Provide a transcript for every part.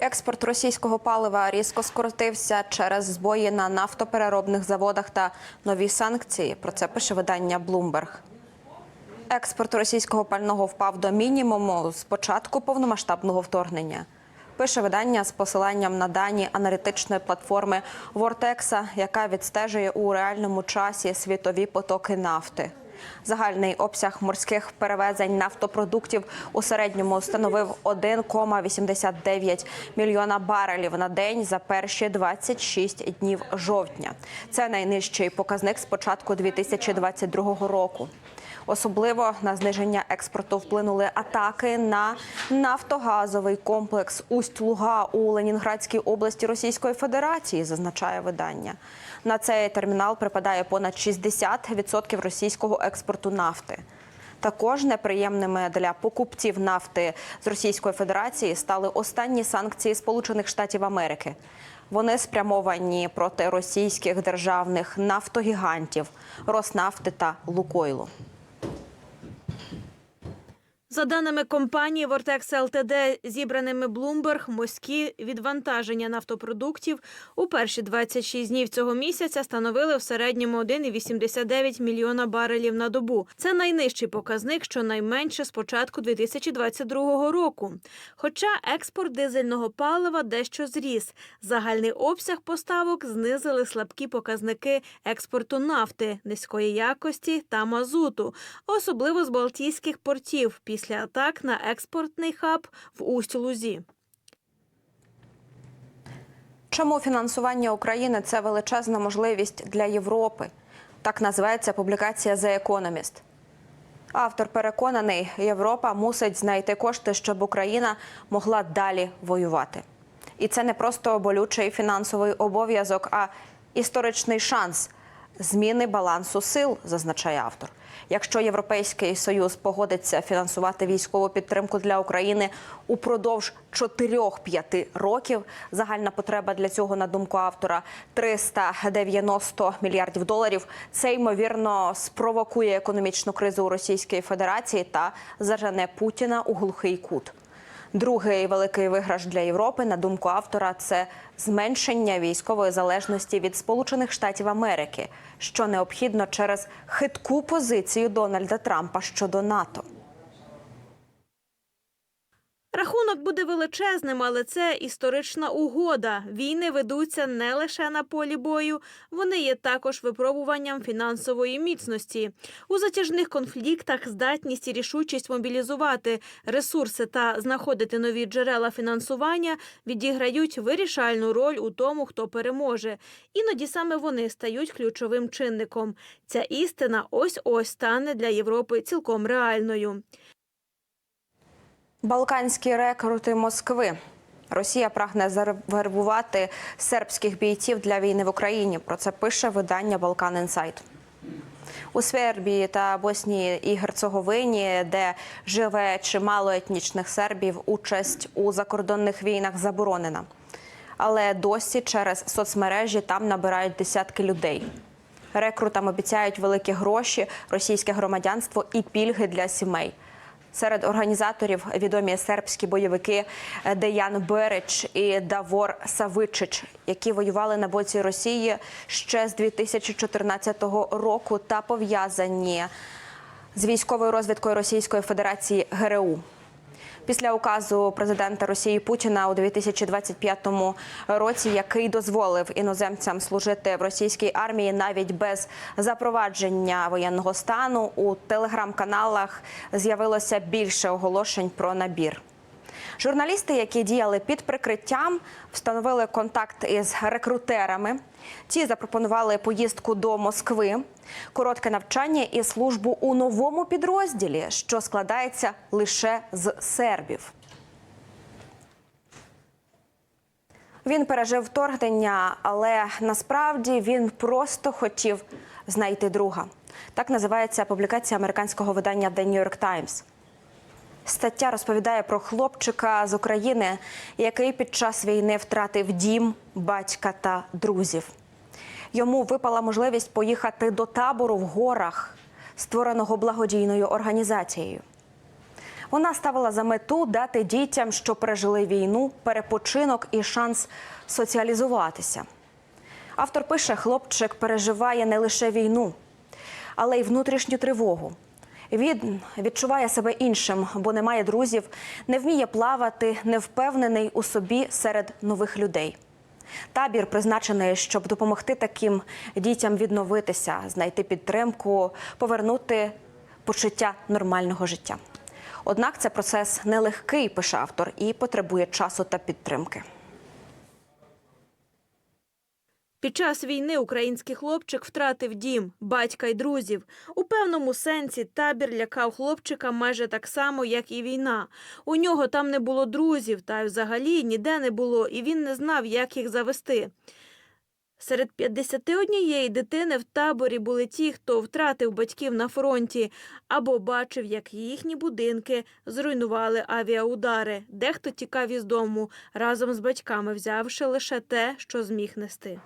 Експорт російського палива різко скоротився через збої на нафтопереробних заводах та нові санкції. Про це пише видання Bloomberg. Експорт російського пального впав до мінімуму з початку повномасштабного вторгнення. Пише видання з посиланням на дані аналітичної платформи Вортекса, яка відстежує у реальному часі світові потоки нафти. Загальний обсяг морських перевезень нафтопродуктів у середньому становив 1,89 мільйона барелів на день за перші 26 днів жовтня. Це найнижчий показник з початку 2022 року. Особливо на зниження експорту вплинули атаки на нафтогазовий комплекс Усть-Луга у Ленінградській області Російської Федерації, зазначає видання. На цей термінал припадає понад 60% російського експорту нафти. Також неприємними для покупців нафти з Російської Федерації стали останні санкції Сполучених Штатів Америки. Вони спрямовані проти російських державних нафтогігантів Роснафти та Лукойлу. За даними компанії Vortex Ltd, зібраними Bloomberg, морські відвантаження нафтопродуктів у перші 26 днів цього місяця становили в середньому 1,89 мільйона барелів на добу. Це найнижчий показник, щонайменше з початку 2022 року. Хоча експорт дизельного палива дещо зріс. Загальний обсяг поставок знизили слабкі показники експорту нафти, низької якості та мазуту, особливо з Балтійських портів після атак на експортний хаб в Усть-Лузі. Чому фінансування України це величезна можливість для Європи? Так називається публікація The Economist. Автор переконаний, Європа мусить знайти кошти, щоб Україна могла далі воювати. І це не просто болючий фінансовий обов'язок, а історичний шанс зміни балансу сил, зазначає автор. Якщо Європейський союз погодиться фінансувати військову підтримку для України упродовж 4-5 років, загальна потреба для цього, на думку автора, 390 мільярдів доларів. Це ймовірно спровокує економічну кризу у Російській Федерації та зажене Путіна у глухий кут. Другий великий виграш для Європи, на думку автора, це зменшення військової залежності від Сполучених Штатів Америки, що необхідно через хитку позицію Дональда Трампа щодо НАТО. Рахунок буде величезним, але це історична угода. Війни ведуться не лише на полі бою, вони є також випробуванням фінансової міцності. У затяжних конфліктах здатність і рішучість мобілізувати ресурси та знаходити нові джерела фінансування відіграють вирішальну роль у тому, хто переможе. Іноді саме вони стають ключовим чинником. Ця істина ось ось стане для Європи цілком реальною. Балканські рекрути Москви. Росія прагне завербувати сербських бійців для війни в Україні. Про це пише видання Балкан Інсайт. У Сербії та Боснії і Герцеговині, де живе чимало етнічних сербів, участь у закордонних війнах заборонена. Але досі через соцмережі там набирають десятки людей. Рекрутам обіцяють великі гроші, російське громадянство і пільги для сімей. Серед організаторів відомі сербські бойовики Деян Берич і Давор Савичич, які воювали на боці Росії ще з 2014 року та пов'язані з військовою розвідкою Російської Федерації ГРУ. Після указу президента Росії Путіна у 2025 році, який дозволив іноземцям служити в російській армії навіть без запровадження воєнного стану, у телеграм-каналах з'явилося більше оголошень про набір. Журналісти, які діяли під прикриттям, встановили контакт із рекрутерами. Ті запропонували поїздку до Москви, коротке навчання і службу у новому підрозділі, що складається лише з сербів. Він пережив вторгнення, але насправді він просто хотів знайти друга. Так називається публікація американського видання The New York Times. Стаття розповідає про хлопчика з України, який під час війни втратив дім, батька та друзів. Йому випала можливість поїхати до табору в горах, створеного благодійною організацією. Вона ставила за мету дати дітям, що пережили війну, перепочинок і шанс соціалізуватися. Автор пише, хлопчик переживає не лише війну, але й внутрішню тривогу. Він відчуває себе іншим, бо не має друзів, не вміє плавати, не впевнений у собі серед нових людей. Табір призначений, щоб допомогти таким дітям відновитися, знайти підтримку, повернути почуття нормального життя. Однак це процес нелегкий, пише автор, і потребує часу та підтримки. Під час війни український хлопчик втратив дім, батька й друзів. У певному сенсі табір лякав хлопчика майже так само, як і війна. У нього там не було друзів, та й взагалі ніде не було, і він не знав, як їх завести. Серед 51 дитини в таборі були ті, хто втратив батьків на фронті або бачив, як їхні будинки зруйнували авіаудари. Дехто тікав із дому разом з батьками, взявши лише те, що зміг нести.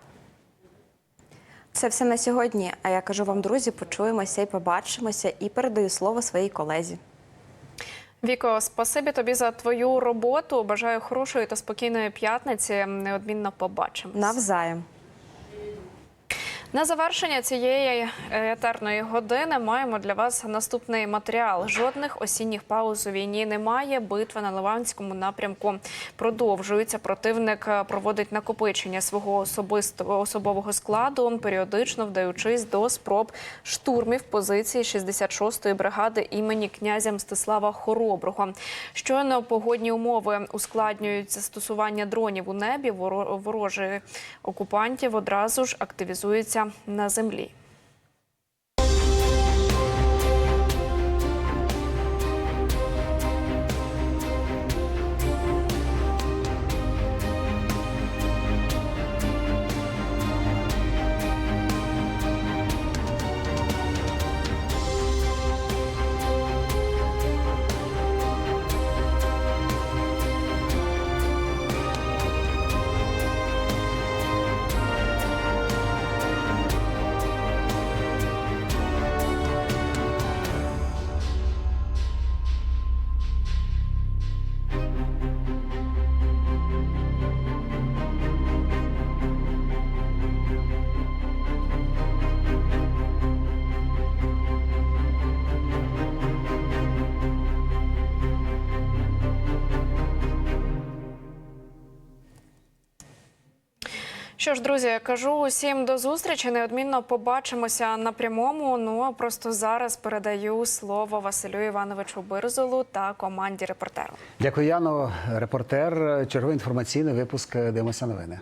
Це все на сьогодні. А я кажу вам, друзі, почуємося і побачимося, і передаю слово своїй колезі. Віко, спасибі тобі за твою роботу. Бажаю хорошої та спокійної п'ятниці. Неодмінно побачимось. Навзаєм. На завершення цієї е, етерної години маємо для вас наступний матеріал. Жодних осінніх пауз у війні немає. Битва на Ливанському напрямку продовжується. Противник е, проводить накопичення свого особистого особового складу, періодично вдаючись до спроб штурмів позиції 66-ї бригади імені князя Мстислава Хороброго. Щойно погодні умови ускладнюють застосування дронів у небі. воро- Ворожі окупантів одразу ж активізуються на землі. Що ж, друзі, кажу усім до зустрічі. Неодмінно побачимося на прямому. Ну а просто зараз передаю слово Василю Івановичу Бирзолу та команді репортеру. Дякую, Яно. Репортер. Черговий інформаційний випуск. Дивимося новини.